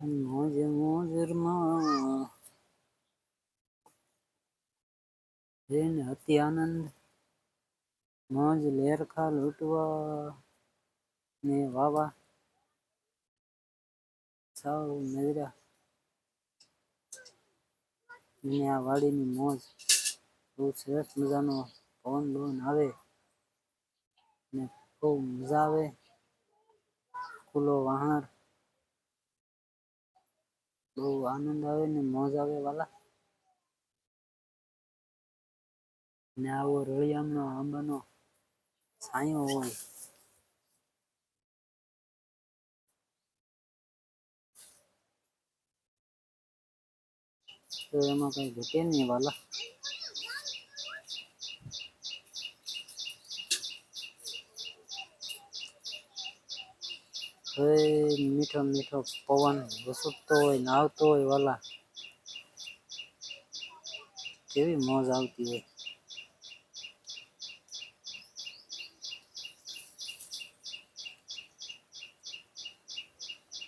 મોજ મોજમાં જેને અતિ આનંદ મોજ લેરખા લૂંટવા ને વાવા સાવ નજરા ને આ વાડીની મોજ બહુ સરસ મજાનો પવન બવન આવે ને બહુ મજા આવે ખુલ્લો વહાણ બહુ આનંદ આવે ને મોજ આવે વાલા. ને આવો રળિયામણો, આંબાનો છાંયો હોય. તો એમાં કઈ ઘટે નહીં વાલા. મીઠો મીઠો પવન વસુકતો હોય નાવતો હોય વાલા. કેવી મોજ આવતી હોય.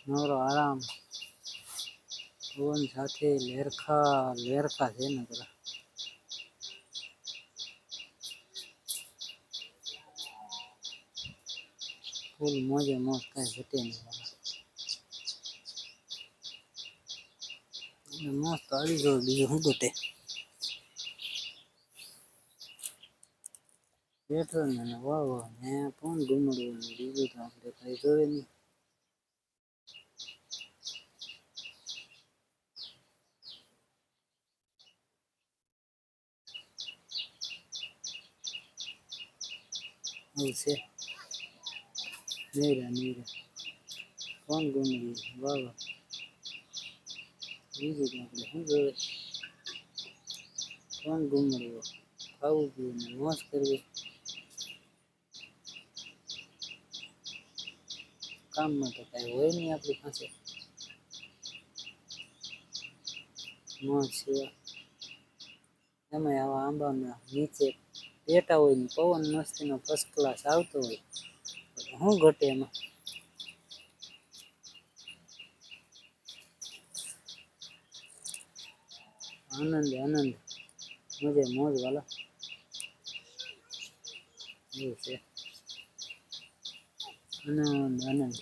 નવરો આરામ. પવન સાથે લેરખા લેરખા છે ને ફૂલ મોજે મોજ કાંઈ ઘટે નહીં. વાલા મસ્ત આવી ગયો બીજું શું ઘટે બેઠો ને વાહ વાહ ને કોણ ઘૂમડવું ને બીજું તો આપણે કઈ જોવે નહીં. છે. નીરા નીરા કોણ ઘૂમડી વાહ વાહ બીજું આપણે શું જોવે કોણ ઘૂમડ્યો ખાવું પીવું ને મોજ કરવી કામમાં તો કાંઈ હોય નહીં આપણી પાસે મોજ સિવાય એમાંય આવા આંબાના નીચે બેઠા હોય ને પવન મસ્તીનો ફર્સ્ટ ક્લાસ આવતો હોય શું ઘટે એમાં. આનંદ આનંદ. મજે મોજ વાલા. એવું છે. આનંદ આનંદ.